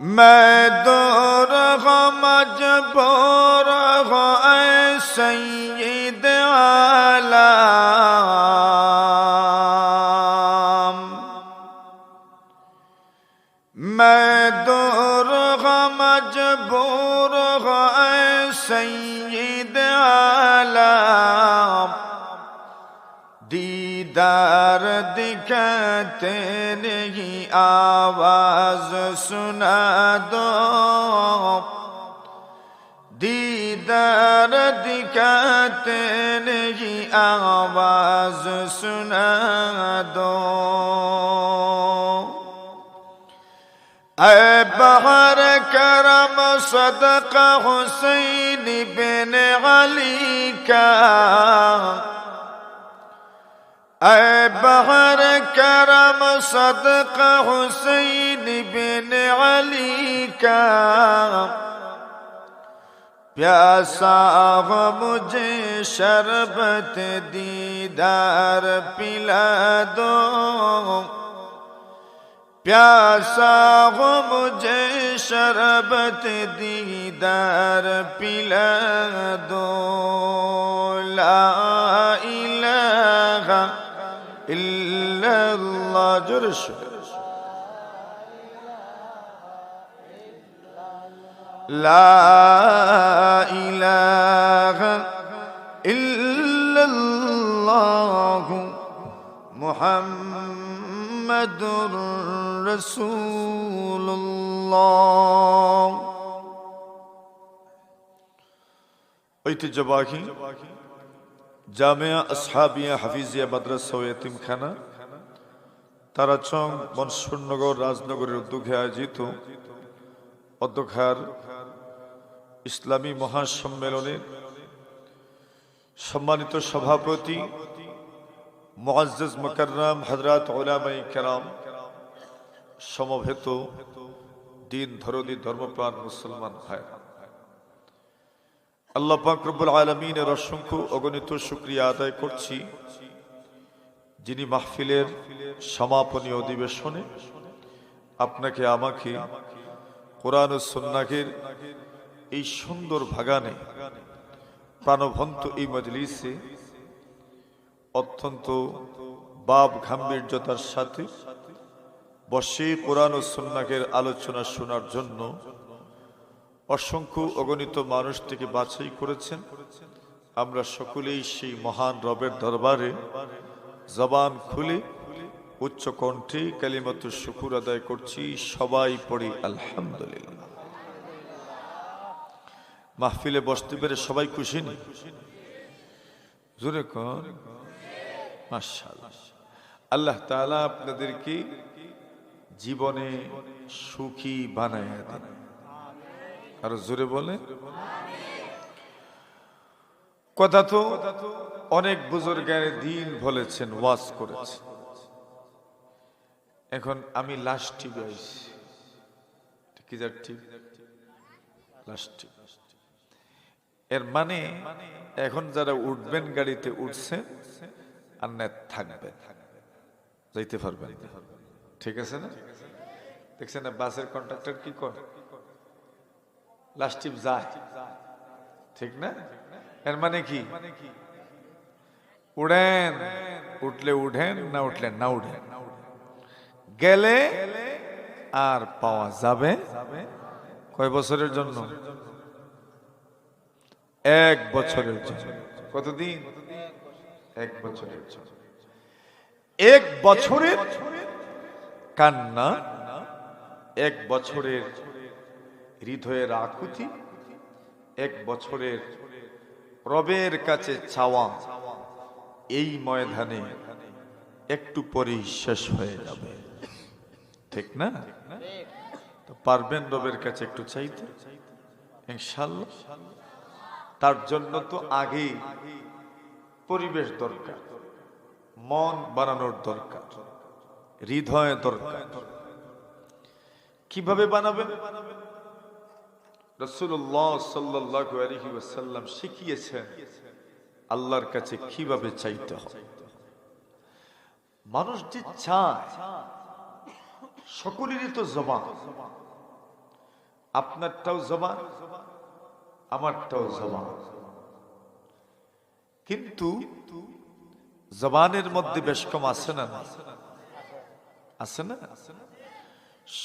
میں دور مجبور ہو اے سید दिखाते नहीं आवाज सुना दो दीदार दिखाते नहीं आवाज सुना दो ऐ बहर करम सदका हुसैन बिन अली का اے بہر کرم صدق حسین بن علی کا پیاسا ہو مجھے شربت دیدار پلا دو پیاسا ہو مجھے شربت دیدار پلا دو لا الہ ইল্লাল্লাহ জোরে সুরে। লা ইলাহা ইল্লাল্লাহ মুহাম্মাদুর রাসূলুল্লাহ ঐতিহ্যবাহী জামিয়া আসহাবিয়া হাফিজিয়া মাদ্রাসা ও এতিমখানা। তারাচং মনসুরনগর রাজনগরের উদ্যোগে আয়োজিত অধ্যক্ষার ইসলামী মহাসম্মেলনের সম্মানিত সভাপতি মুআজ্জাজ মুকাররম হযরত উলামায়ে কেরাম সমবেত দিন ধরদি ধর্মপ্রাণ মুসলমান ভাইরা আল্লাহ পাক রব্বুল আলমিনের অসংখ্য অগণিত শুক্রিয়া আদায় করছি, যিনি মাহফিলের সমাপনী অধিবেশনে আপনাকে, আমাকে, কোরআন ও সন্ন্যাকের এই সুন্দর ভাগানে প্রাণবন্ত এই মজলিসে অত্যন্ত বাব গাম্ভীর্যতার সাথে বসে কোরআন ও সন্ন্যাকের আলোচনা শোনার জন্য অসংখ্য অগণিত মানুষ থেকে বাছাই করেছেন। আমরা সকলেই সেই মহান রবের দরবারে জবান খুলে উচ্চ কণ্ঠে কালিমত শুকুর আদায় করছি। সবাই পড়ি, আলহামদুলিল্লাহ। মাহফিলে বসতে পেরে সবাই খুশি নি? জোরে কন। মাশাআল্লাহ। আল্লাহ আপনাদেরকে জীবনে সুখী বানায় দেন। আরও জোরে বলে। কথা তো অনেক বুজুর্গের দিন বলেছেন, ওয়াজ করেছেন। এখন আমি লাস্ট টিভি লাস্ট এর মানে এখন যারা উঠবেন গাড়িতে উঠছে, আর না। থাকবেন যাইতে পারবেন ঠিক আছে না? দেখছেন বাসের কন্ট্রাক্টর কি করে লাস্ট টিপ যায় ঠিক না? এর মানে কি? উড়েন, উঠলে উঠেন, না উঠলেন না উঠেন। গেলে আর পাওয়া যাবে কয় বছরের জন্য? এক বছরের জন্য। কতদিন? এক বছরের জন্য। এক বছরের কান্না, এক বছরের হৃদয়ের আকুতি এক বছরের রবের কাছে চাওয়া। এই ময়দানে একটু পরেই শেষ হয়ে যাবে। ঠিক না? পারবেন রবের কাছে একটু চাইতে? তার জন্য তো আগেই পরিবেশ দরকার, মন বানানোর দরকার, হৃদয় দরকার। কীভাবে বানাবেন? রসুল্লাহ সাল্লাহ শিখিয়েছেন, আল্লাহর কাছে কীভাবে চাইতে হয় মানুষ যে চায়, সকলেরই তো জবান। আপনারটাও জবান, আমারটাও জবান। কিন্তু জবানের মধ্যে বেশ কম আছে না? আছে না?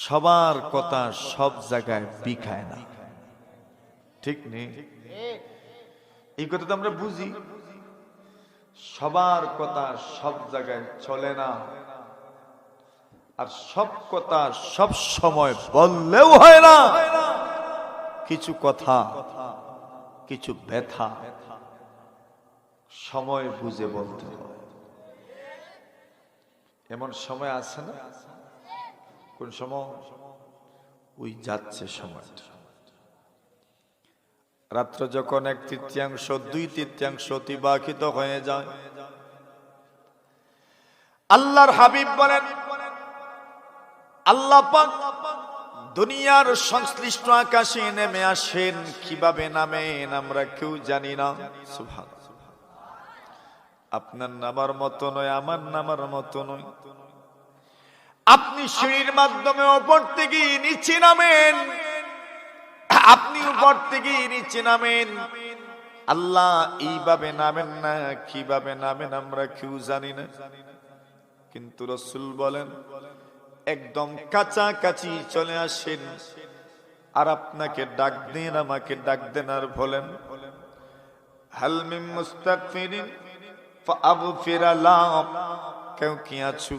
সবার কথা সব জায়গায় বিখায় না। ঠিক নেই। এই কথা তো আমরা বুঝি। সবার কথা সব জায়গায় চলে না। আর সব কথা সব সময় বললেও হয় না। কিছু কথা, কিছু ব্যথা সময় বুঝে বলতে এমন সময় আছে না? কোন সময়? ওই যাচ্ছে সময়টা। রাত্র যখন এক তৃতীয়াংশ, দুই তৃতীয়াংশ অতিবাহিত হয়ে যায়। আল্লাহর হাবিব বলেন, আল্লাহ দুনিয়ার সংশ্লিষ্ট আকাশে নেমে আসেন। কীভাবে নামেন আমরা কেউ জানি না। আপনার নামার মতো নয়, আমার নামার মতো নয়। আপনি সিঁড়ির মাধ্যমে ওপর থেকে নিচে নামেন। আপনি উপর থেকে নিচে নামেন আল্লাহ এইভাবে নামেন না, কীভাবে নামেন আমরা কেউ জানি না। কিন্তু রসুল বলেন, একদম কাছাকাছি চলে আসেন। আর আপনাকে ডাক দেন, আমাকে ডাক দেন আর বলেন হালমিম মুস্তাগফিরিন ফাগফির কেউ কি আছু?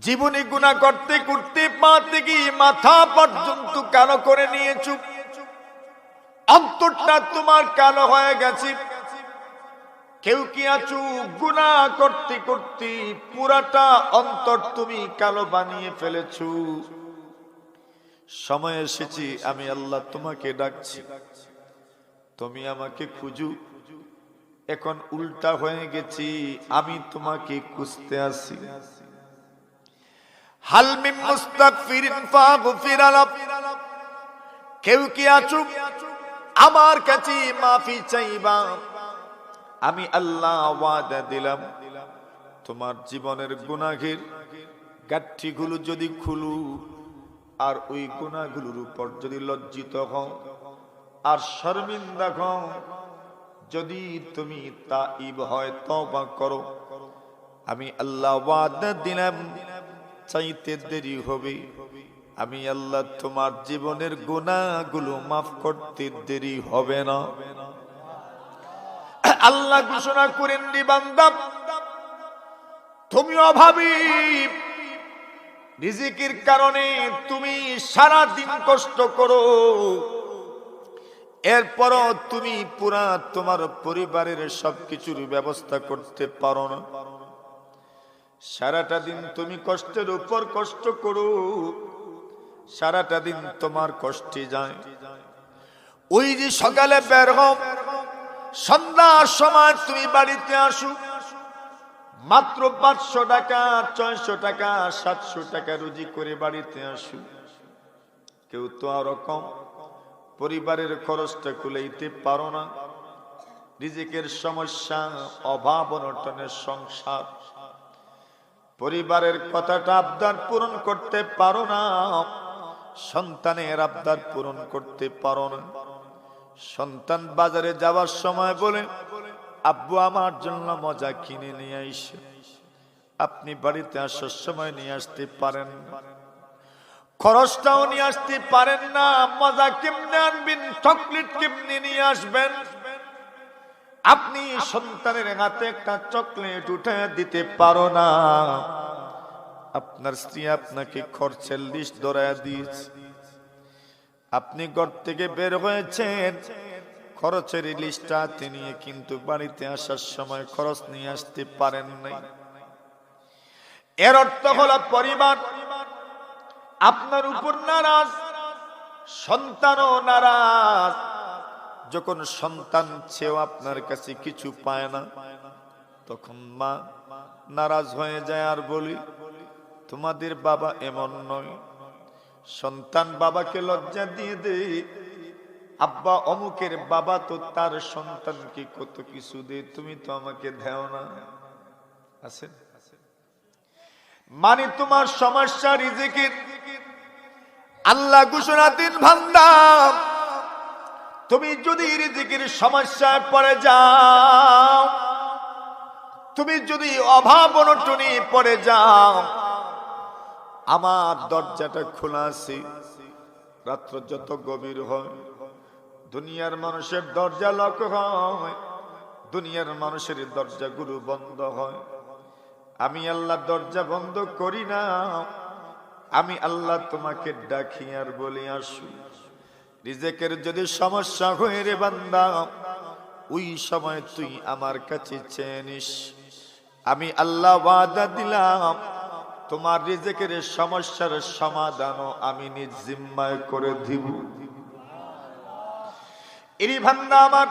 জীবনে গুণা করতে করতে পা থেকে মাথা পর্যন্ত কালো করে নিয়েছু। অন্তরটা তোমার কালো হয়ে গেছে। কেউ কি আছু? গুণা করতে করতে পুরাটা অন্তর তুমি কালো বানিয়ে ফেলেছো। সময় এসেছি, আমি আল্লাহ তোমাকে ডাকছি। তুমি আমাকে খুঁজু। এখন উল্টা হয়ে গেছি, আমি তোমাকে খুঁজতে আসি। হালমিম মুস্তাগফিরিন ফাগফির লাক কেউ কি আছো আমার কাছে মাফি চাইবা। আমি আল্লাহ ওয়াদা দিলাম। তোমার জীবনের গুনাহের গাঠি গুলো যদি খুলু, আর ওই গুনাহগুলোর উপর যদি লজ্জিত হও, আর শর্মিন্দা হও, যদি তুমি তা ইব হয় তবা করো। আমি আল্লাহ ওয়াদা দিলাম। চাইতে দেরি হবে। আমি আল্লাহ তোমার জীবনের গুনাহগুলো মাফ করতে দেরি হবে না। আল্লাহ ঘোষণা করেন বান্দা, তুমি অভাবী। রিজিকের কারণে তুমি সারা দিন কষ্ট করো। এরপরও তুমি পুরা তোমার পরিবারের সবকিছুর ব্যবস্থা করতে পারো না। সারাটা দিন তুমি কষ্টের উপর কষ্ট করো, সারাটা দিন তোমার কষ্টে যায়। ওই যে সকালে বের হও, সন্ধ্যার সময় তুমি বাড়িতে আসো, মাত্র পাঁচশো টাকা, ছয়শো টাকা, সাতশো টাকা রুজি করে বাড়িতে আসু। কেউ তো ওরকম পরিবারের খরচটা কুলাইতে পারো না। রিজিকের সমস্যা, অভাব, অনটনের সংসার পরিবারের কথাটা আবদার পূরণ করতে পারো না। সন্তানের আবদার পূরণ করতে পারো না। সন্তান বাজারে যাওয়ার সময় বলে, আব্বু আমার জন্য মজা কিনে নিয়ে আইসে। আপনি বাড়িতে আসার সময় নিয়ে আসতে পারেন খরচটাও নিয়ে আসতে পারেন না। মজা কেমনে আনবেন? চকলেট কেমনে নিয়ে আসবেন? আপনি সন্তানের হাতে একটা চকলেট উঠে দিতে পারো না। আপনার স্ত্রী আপনাকে খরচের লিস্ট ধরায় দিয়েছে। আপনি ঘর থেকে বের হয়েছেন। খরচের লিস্টটা তিনি কিন্তু বাড়িতে আসার সময় খরচ নিয়ে আসতে পারেন নাই। এর অর্থ হলো পরিবার। আপনার উপর নারাজ, সন্তানও নারাজ। যখন সন্তান চেয়েও আপনার কাছে কিছু পায় না, তখন মা নারাজ হয়ে যায় আর বলি, তোমাদের বাবা এমন নয়। সন্তান বাবাকে লজ্জা দিয়ে দে আব্বা অমুকের বাবা তো তার সন্তানকে কত কিছু দে তুমি তো আমাকে দেও না। আছেন মানে তোমার সমস্যা, রিজিকের। আল্লাহ ঘোষণা দিন, ভান্ডার। তুমি যদি রিজিকের সমস্যায় পড়ে যাও, তুমি যদি অভাব অনটনি পড়ে যাও, আমার দরজাটা খোলা আছে। রাত্র যত গভীর হয়, দুনিয়ার মানুষের দরজা লক হয়, দুনিয়ার মানুষের দরজাগুলো বন্ধ হয়। আমি আল্লাহ দরজা বন্ধ করি না, আমি আল্লাহ তোমাকে ডাকি আর বলে আসু রিজেকের যদি সমস্যা হয়ে রে বান্দা, ওই সময় তুই আমার কাছে চেয়ে নিস। আমি আল্লাহ ওয়াদা দিলাম, তোমার রিজেকের সমস্যার সমাধানও আমি নিজ জিম্মায় করে দিব। ইরি ভান্ডা আমার,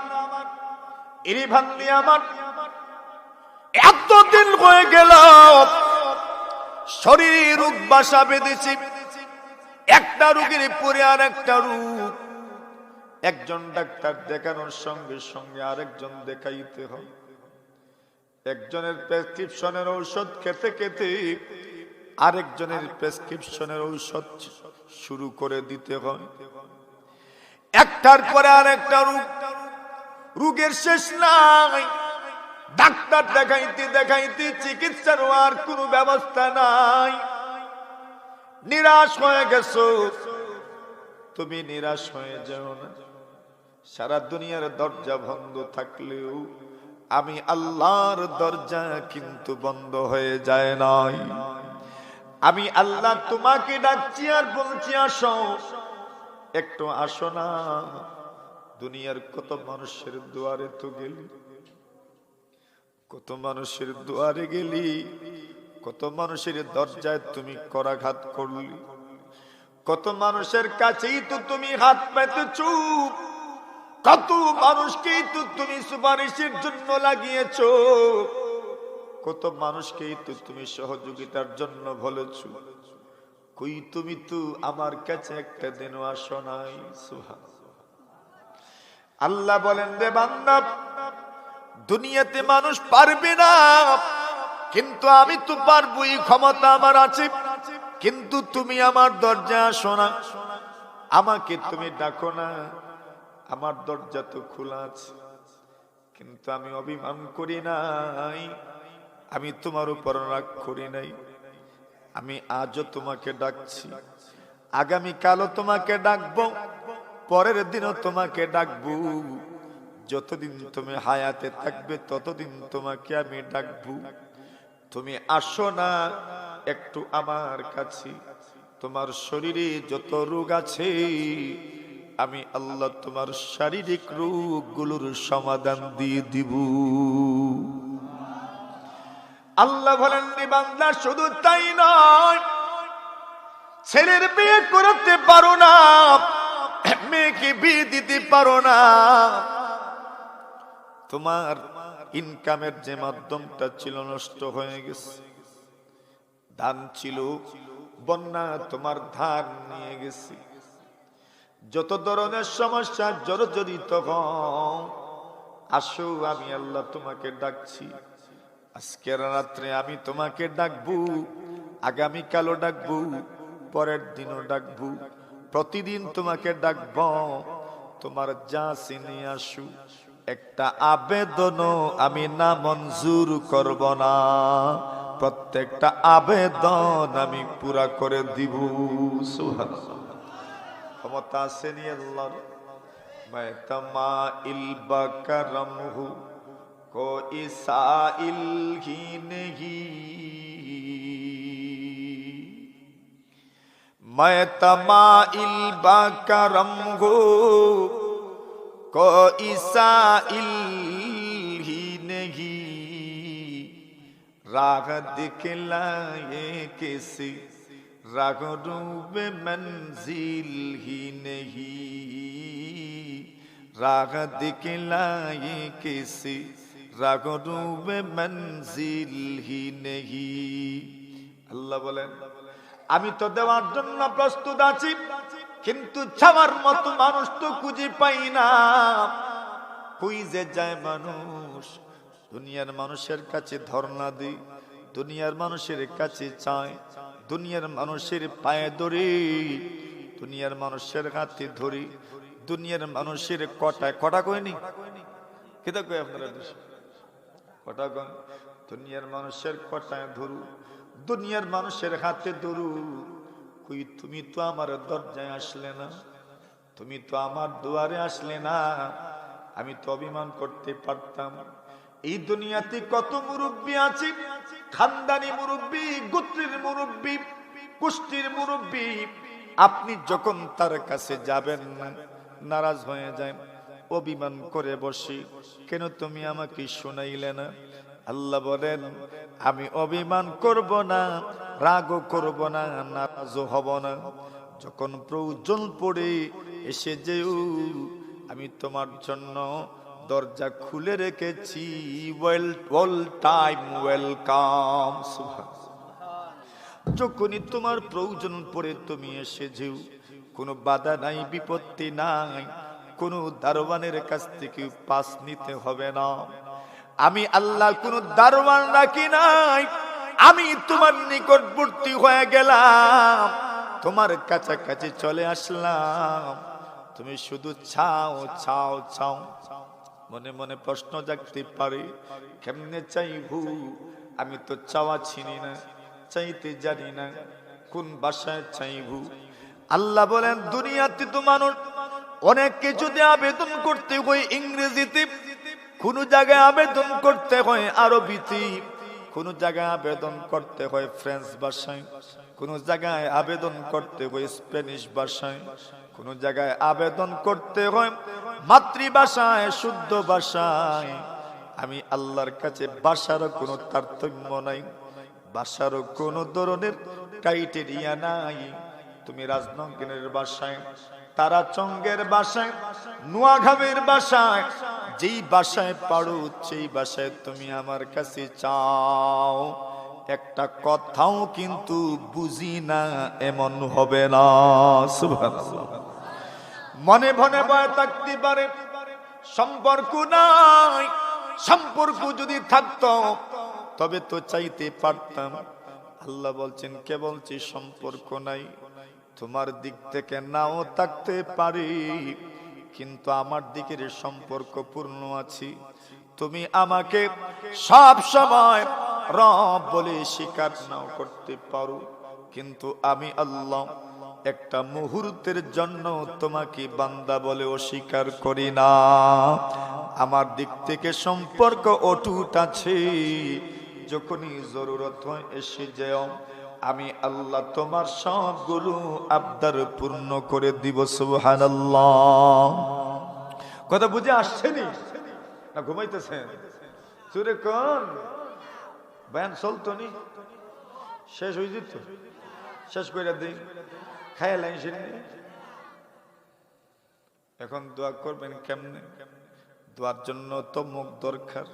ইরি ভান্ডি আমার, এতদিন হয়ে গেল, শরীরে রোগ বাসা বেঁধেছি। একটা রোগের পরে আর একটা রোগ। একজন ডাক্তার দেখানোর সঙ্গে সঙ্গে আরেকজন দেখাইতে হয়। একজনের প্রেসক্রিপশনের ঔষধ খেতে খেতে আরেকজনের প্রেসক্রিপশনের ঔষধ শুরু করে দিতে হয়। একটার পরে আরেকটা রোগ। রোগের শেষ নাই। ডাক্তার দেখাইতে দেখাইতে চিকিৎসার আর কোনো ব্যবস্থা নাই। নিরাশ হয়ে গেছো? তুমি নিরাশ হয়ে যাও না। সারা দুনিয়ার দরজা বন্ধ থাকলেও আমি আল্লাহর দরজা কিন্তু বন্ধ হয়ে যায় নাই। আমি আল্লাহ তোমাকে ডাকছি আর বলছি, আসো। একটু আসো না। দুনিয়ার কত মানুষের দুয়ারে তো গেলি। কত মানুষের দুয়ারে গেলি। কত মানুষের দরজায় তুমি করাঘাত করলি? কত মানুষের কাছেই তো তুমি হাত পেতে চুপ? কত মানুষকেই তো তুমি সুপারিশের জন্য লাগিয়েছ? কত মানুষকেই তো তুমি সহযোগিতার জন্য বলেছ? কই তুমি তো আমার কাছে একটা দিনও আসো নাই সুহা আল্লাহ বলেন রে বান্দা, দুনিয়াতে মানুষ পারবে না। কিন্তু আমি তো পারবই ক্ষমতা আমার আছে। কিন্তু তুমি আমার দরজা আসো না। আমাকে তুমি ডাকো না। আমার দরজা তো খোলা আছে। কিন্তু আমি অভিমান করি নাই। আমি তোমার উপর রাগ করি নাই। আমি আজও তোমাকে ডাকছি। আগামী কালও তোমাকে ডাকবো। পরের দিনও তোমাকে ডাকবো। যতদিন তুমি হায়াতে থাকবে, ততদিন তোমাকে আমি ডাকবো। তুমি আসো না, একটু আমার কাছে। তোমার শরীরে যত রোগ আছে, আমি আল্লাহ তোমার শারীরিক রোগগুলোর সমাধান দিয়ে দিব। আল্লাহ বলেন বান্দা, শুধু তাই নয়, ছেলের বিয়ে করতে পারো না, মেয়েকে বিয়ে দিতে পারো না। তোমার ইনকামের যে মাধ্যমটা ছিল নষ্ট হয়ে গেছে। ধান ছিল, বন্যা তোমার ধান নিয়ে গেছে। যত ধরনের সমস্যা হও, আসো, আমি আল্লাহ তোমাকে ডাকছি। আজকের রাত্রে আমি তোমাকে ডাকবো আগামী কালও ডাকবো, পরের দিনও ডাকবো। প্রতিদিন তোমাকে ডাকব, তোমার যা চিনি আসু। একটা আবেদনও আমি না মঞ্জুর করব না প্রত্যেকটা আবেদন আমি পুরা করে দিব সুহান ক্ষমতা আসেনি আল্লাহর मैं तमाइल बकरम हूँ कोई साइल ही नहीं मैं तमाइल बकरम हूँ कोई साइल ही नहीं राग दिखलाए किसी राग रूब मंजिल ही नहीं राग दिखलाए किसी राग रूब मंजिल ही नहीं আল্লাহ বলেন আমি তো দেওয়ার জন্য প্রস্তুত আছি কিন্তু ছাওয়ার মতো মানুষ তো খুঁজে পাই না। কই যে যায় মানুষ? দুনিয়ার মানুষের কাছে ধর্ণা দিই, দুনিয়ার মানুষের কাছে চায় দুনিয়ার মানুষের পায়ে ধরি, দুনিয়ার মানুষের হাতে ধরি, দুনিয়ার মানুষের কটা কটা কয়নি কেটা কয় আপনারা? কটা কয়? দুনিয়ার মানুষের কটায় ধরু, দুনিয়ার মানুষের হাতে ধরু। কই, তুমি তো আমার দরজায় আসলে না, তুমি তো আমার দুয়ারে আসলে না, আমি তো অভিমান করতে পারতাম। এই দুনিয়াতে কত মুরব্বী আছে, খানদানি মুরব্বী, গোত্রের মুরব্বী, কুষ্টির মুরব্বী। আপনি যখন তার কাছে যাবেন না, নারাজ হয়ে যায়, অভিমান করে বসি, কেন তুমি আমাকে শোনাইলে না? আল্লাহ বলেন, আমি অভিমান করব না, রাগও করব না, নারাজও হব না। যখন প্রয়োজন পড়ে, এসে যেও, আমি তোমার জন্য দরজা খুলে রেখেছি। ওয়েল অল টাইম ওয়েলকাম যখনই তোমার প্রয়োজন পড়ে, তুমি এসে যেও। কোনো বাধা নাই, বিপত্তি নাই, কোনো দারোয়ানের কাছ থেকে পাস নিতে হবে না। আমি আল্লাহ কোন দারোয়ান রাখি নাই। আমি তোমার নিকটবর্তী হয়ে গেলাম। তোমার কাছাকাছি চলে আসলাম। তুমি শুধু ছাও ছাও ছাও। মনে মনে প্রশ্ন জাগতে পারে, কেমনে চাইবু? আমি তো চাওয়া চিনি না, চাইতে জানি না, কোন বাসায় চাইবু? আল্লাহ বলেন, দুনিয়াতে তো মানুষ অনেক কিছুতে আবেদন করতে হয় ইংরেজিতে। কোন জায়গায় আবেদন করতে হয় আরবিতে, কোন জায়গায় আবেদন করতে হয় ফ্রেঞ্চ ভাষায়, কোন জায়গায় আবেদন করতে হয় স্প্যানিশ ভাষায়, কোন জায়গায় আবেদন করতে হয় মাতৃভাষায়, শুদ্ধ ভাষায়। আমি আল্লাহর কাছে ভাষারও কোনো তারতম্য নাই ভাষারও কোনো ধরনের ক্রাইটেরিয়া নাই। তুমি রাজনগরের বাসায় তারা চঙ্গের বাসায় নোয়াঘাবের বাসায় যেই বাসায় পারো, সেই বাসায় তুমি আমার কাছে চাও। একটা কথাও কিন্তু বুঝি না, এমন হবে না। মনে মনে ভয় থাকতে পারে, সম্পর্ক নাই। সম্পর্ক যদি থাকত, তবে তো চাইতে পারতাম। আল্লাহ বলছেন, কে বলছি সম্পর্ক নাই? তোমার দিক থেকে নাও থাকতে পারি। কিন্তু আমার দিকের সম্পর্ক পূর্ণ আছি। তুমি আমাকে সব সময় রব বলে স্বীকার নাও করতে পারো। কিন্তু আমি আল্লাহ একটা মুহূর্তের জন্য তোমাকে বান্দা বলে অস্বীকার করি না। আমার দিক থেকে সম্পর্ক অটুট আছে। যখনই জরুরত হয় এসে যেও। আমি আল্লাহ তোমার সবগুলো আবদার পূর্ণ করে দিব, সুবহানাল্লাহ। কথা বুঝে আসছেনি না? ঘুমাইতেছেন? সুরে কোন? বয়ান চলতো নি? শেষ হয়ে যেত? শেষ করে দিই। খাইয়া লাইন এখন দোয়া করবেন কেমনে? দোয়ার জন্য তো মুখ দরকার।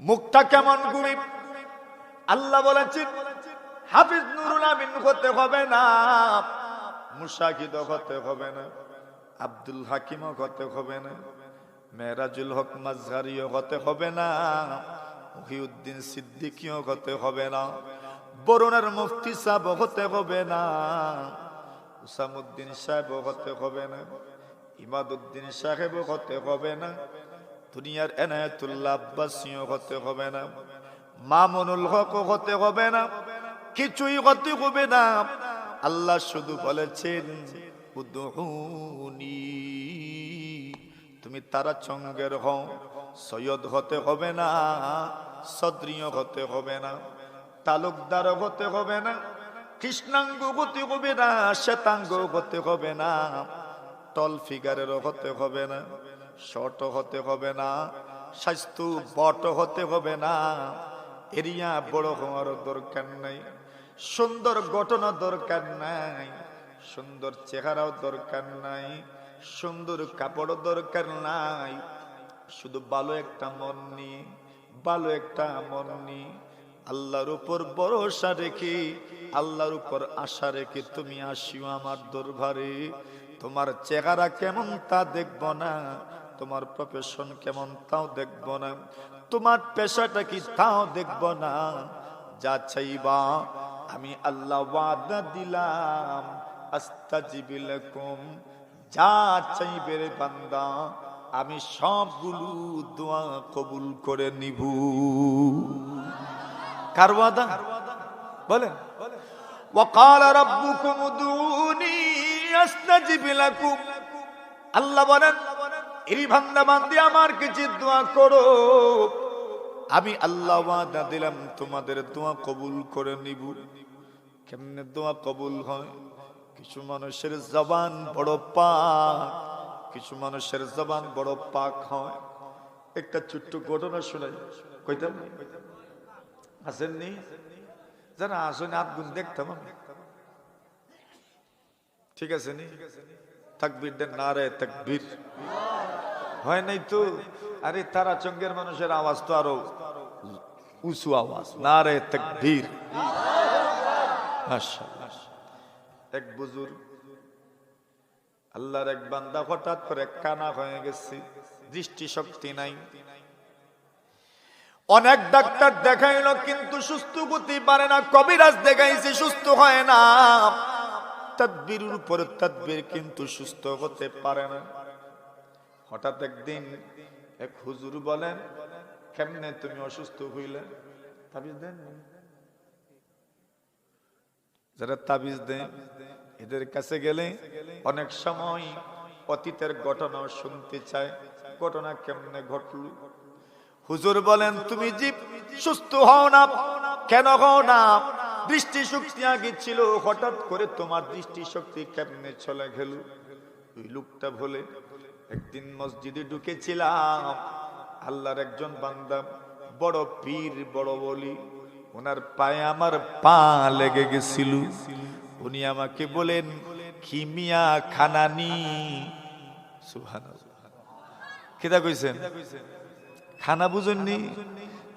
মুখটা কেমন গুড়ি আল্লাহ বলেছেন হাফিজ নুরুল আমিন করতে হবে না মুশাহিদ হতে হবে না আব্দুল হাকিম করতে হবে না মেরাজুল হক মাজহারিও হতে হবে না মহিউদ্দিন সিদ্দিকিও হতে হবে না বরুণার মুফতি সাহেব হতে হবে না উসামুদ্দিন সাহেব হতে হবে না ইমাদুদ্দিন সাহেব হতে হবে না দুনিয়ার এনায়তুল্লাহ আব্বাসীয় হতে হবে না মামুনুল হক হতে হবে না কিছুই হতে হবে না। আল্লাহ শুধু বলেছেন তুমি তারা চঙ্গের হও, সৈয়দ হতে হবে না সদ্রিয় হতে হবে না, তালুকদার হতে হবে না, কৃষ্ণাঙ্গ হতে হবে না, শ্বেতাঙ্গ হতে হবে না টল ফিগারের হতে হবে না শর্ট হতে হবে না, স্বাস্থ্য বট হতে হবে না, এরিয়া বড় হওয়ার দরকার নাই। সুন্দর ঘটনা দরকার নাই, সুন্দর চেহারাও দরকার নাই, সুন্দর কাপড়ও দরকার নাই। শুধু ভালো একটা মন নিয়ে, ভালো একটা মন নিয়ে আল্লাহর উপর ভরসা রেখে, আল্লাহর উপর আশা রেখে তুমি আসিও আমার দরবারে। তোমার চেহারা কেমন তা দেখব না, তোমার প্রফেশন কেমন তাও দেখব না, তোমার পেশাটা কি তাও দেখব না। যা চাইবা আমি আল্লাহ ওয়াদা দিলাম আস্তাজিবি লাকুম যা চাইবে রে বান্দা আমি সবগুলো দোয়া কবুল করে নিব কার ওয়াদা বলেন وقال ربكم ادعوني استجب لكم আল্লাহ বলেন এই বান্দা বান্দি আমার কাছে দোয়া করো আমি আল্লাহ ওয়াদা দিলাম তোমাদের দোয়া কবুল করে নিব কেমনে দোয়া কবুল হয়? কিছু মানুষের জবান বড় পাক, কিছু মানুষের জবান বড় পাক হয়। একটা ছোট্ট ঘটনা শোনাই। কইতাম? আসেননি? যারা আসেন হাত গুণ দেখতাম আমি। ঠিক আছে নি? তাকবীর দেন না রে তাকবীর। হয় নাই তো? আরে তারা চঙ্গের মানুষের আওয়াজ তো আরও উঁচু আওয়াজ। না রে তাকবীর। এক বুজুর আল্লাহর এক বান্দা হঠাৎ করে কানা হয়ে গেছে দৃষ্টি শক্তি নাই। অনেক ডাক্তার দেখাইলো, কিন্তু সুস্থ করতে পারে না, কবিরাজ দেখাইছে, সুস্থ হয় না। তদবির উপরে তদবির কিন্তু সুস্থ হতে পারে না। হঠাৎ একদিন এক হুজুর বলেন, কেমনে তুমি অসুস্থ হইলে? তাবিজ দেন যারা তাবিজ দেন এদের কাছে গেলে অনেক সময় অতীতের ঘটনা শুনতে চায়, ঘটনা কেমনে ঘটলো? হুজুর বলেন, তুমি জীব, সুস্থ হও না, কেন হও না? দৃষ্টি শক্তি আগে ছিল, হঠাৎ করে তোমার দৃষ্টি শক্তি কেমনে চলে গেল? ওই লোকটা বলে, একদিন মসজিদে ঢুকেছিলাম, আল্লাহর একজন বান্দা, বড় পীর, বড় বলি ওনার পায়ে আমার পা লেগে গেছিল। উনি আমাকে বলেন খিমিয়া খানানি? সুবহানাল্লাহ। কিতা কইছেন? খানা বুঝেননি?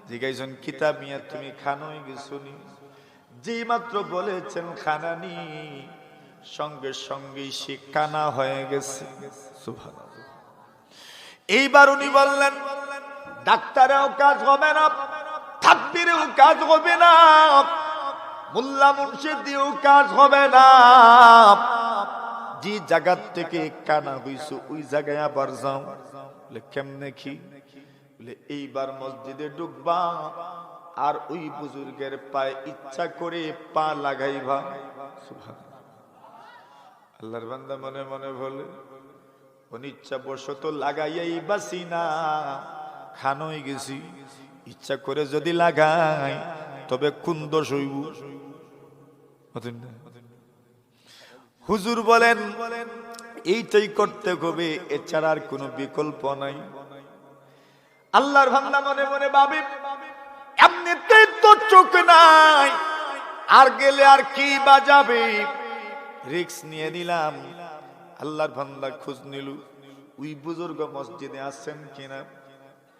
জিজ্ঞাসন কিতাব মিয়া, তুমি খানোই গেছনি? যেই মাত্র বলেছেন, খানানি। সঙ্গে সঙ্গে সে কানা হয়ে গেছে। সুবহানাল্লাহ। এইবার উনি বললেন, ডাক্তারেও কাজ হবে না। থাকবিরেও কাজ হবে না। মোল্লা মুন্সি দিয়েও কাজ হবে না। যে জায়গার থেকে কানা হইছো, ওই জায়গায় আবার যাও। বলে, কেমনে কি? বলে, এইবার মসজিদে ঢুকবা আর ওই বুজুর্গের পায়ে ইচ্ছা করে পা লাগাইবা। আল্লাহর বান্দা মনে মনে বলে অনিচ্ছা বশত লাগাইয়াই বাসি না, খানই গেছি। ইচ্ছা করে যদি লাগাই, তবে কোন দোষ হইব। হুজুর বলেন, এইটাই করতে হবে, এছাড়া আর কোনো বিকল্প নাই। আল্লাহর ভান্ডা মনে মনে ভাবি এমনিতেই তো চোখ নাই, আর গেলে আর কি বাজাবে? রিক্স নিয়ে নিলাম। আল্লাহর ভান্ডা খোঁজ নিলু, ওই বুজুর্গ মসজিদে আছেন কিনা?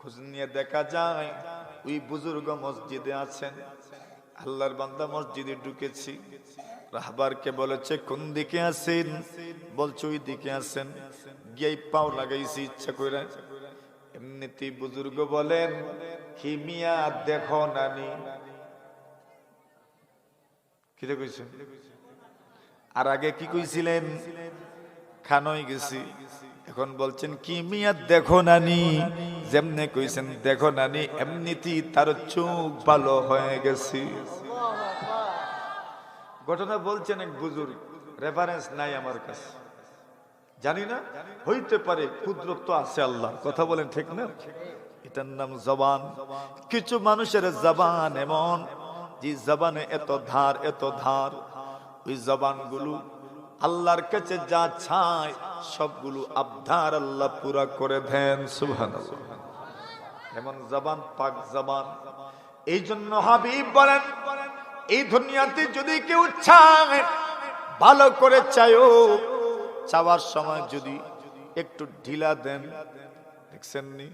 খোঁজ নিয়ে দেখা যায়, ওই বুজুর্গ মসজিদে আছেন। আল্লাহর বান্দা মসজিদে ঢুকেছি। রাহবারকে বলেছে, কোন দিকে আছেন? বলছে, ওই দিকে আছেন। গিয়ে পাও লাগাইছি ইচ্ছা করে এমনিতেই বুজুর্গ বলেন হিমিয়া দেখো নানি। কি কইছেন? আর আগে কি কইছিলেন? খানই গেছি। এখন বলছেন, কি মিয়া, দেখো নানি। যেমনে কইছেন, দেখো নানি, এমনিতেই তার চোখ ভালো হয়ে গেছে। ঘটনা বলছেন এক বুজুর্গ রেফারেন্স নাই আমার কাছে। জানি না, হইতে পারে কুদরত তো আছে আল্লাহ কথা বলেন ঠিক না? এটার নাম জবান। কিছু মানুষের জবান এমন, যে জবানে এত ধার এত ধার। ওই জবানগুলো আল্লাহর কাছে যা চায়, সবগুলো আবধার আল্লাহ পুরা করে দেন সুহান এমন জবান, পাক জবান। এই জন্য হাবিব বলেন, এই দুনিয়াতে যদি কেউ চায়, ভালো করে চায়ও। চাওয়ার সময় যদি একটু ঢিলা দেন দেখছেন নি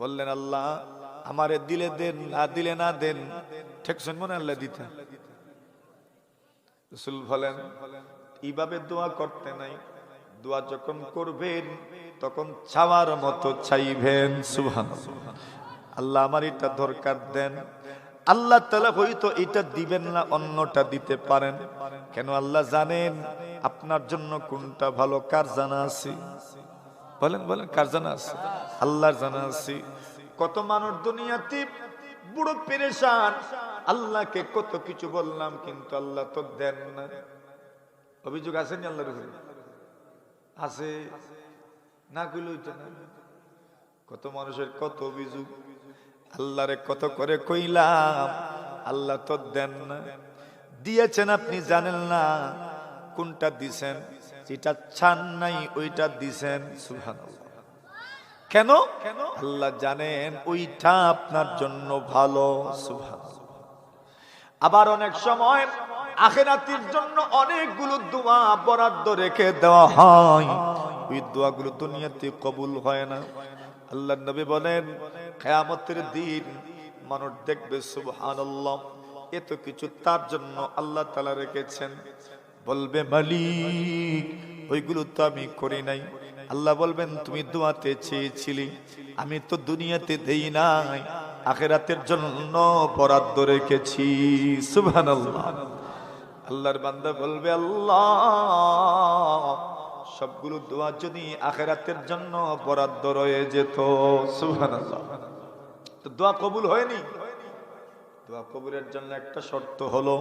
বললেন, আল্লাহ, আমারে দিলে দেন, না দিলে না দেন। ঠেকছেন মনে আল্লাহ দিতে বলেন এইভাবে দোয়া করতে নাই। দোয়া যখন করবেন, তখন চাওয়ার মতো চাইবেন। সুহান আল্লাহ আমার এটা দরকার দেন। আল্লাহ তালা হয়তো এটা দিবেন না, অন্যটা দিতে পারেন। কেন আল্লাহ জানেন আপনার জন্য কোনটা ভালো, কার জানা আছে? বলেন বলেন, কার জানা আছে? আল্লাহর জানা আছে। কত মানুষ দুনিয়াতে বুড়ো পেরেশান। আল্লাহকে কত কিছু বললাম, কিন্তু আল্লাহ তো দেন না। অভিযোগ আসেনি আল্লাহর উপরে? আছে। না কইলে না। কত মানুষের কত অভিযোগ। আল্লাহরে কত করে কইলাম, আল্লাহ তো দেন না। দিয়েছেন আপনি জানেন না কোনটা দিছেন। যেটা চান নাই ওইটা দিছেন। সুবহানাল্লাহ। কেন? আল্লাহ জানেন ওইটা আপনার জন্য ভালো। সুবহানাল্লাহ। আবার অনেক সময় আখেরাতির জন্য অনেকগুলো দোয়া বরাদ্দ রেখে দেওয়া হয়। ওই দোয়াগুলো দুনিয়াতে কবুল হয় না। আল্লাহ নবী বলেন, কেয়ামতের দিন মানুষ দেখবে, সুবহানাল্লাহ এত কিছু তার জন্য আল্লাহ তালা রেখেছেন। বলবে, মালিক, ওইগুলো তো আমি করি নাই। আল্লাহ বলবেন, তুমি দোয়াতে চেয়েছিলি, আমি তো দুনিয়াতে দেই নাই, আখেরাতের জন্য বরাদ্দ রেখেছি। সুবহানাল্লাহ। আল্লাহর বান্দা বলবে, আল্লাহ, সবগুলো দোয়া যদি আখেরাতের জন্য বরাদ্দ রয়ে যেত। তো দোয়া কবুল হয়নি? দোয়া কবুলের জন্য একটা শর্ত হলো,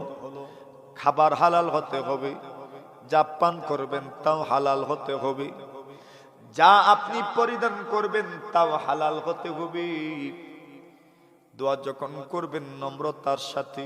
খাবার হালাল হতে হবে, যা পান করবেন তাও হালাল হতে হবে, যা আপনি পরিধান করবেন তাও হালাল হতে হবে। দোয়া যখন করবেন নম্রতার সাথে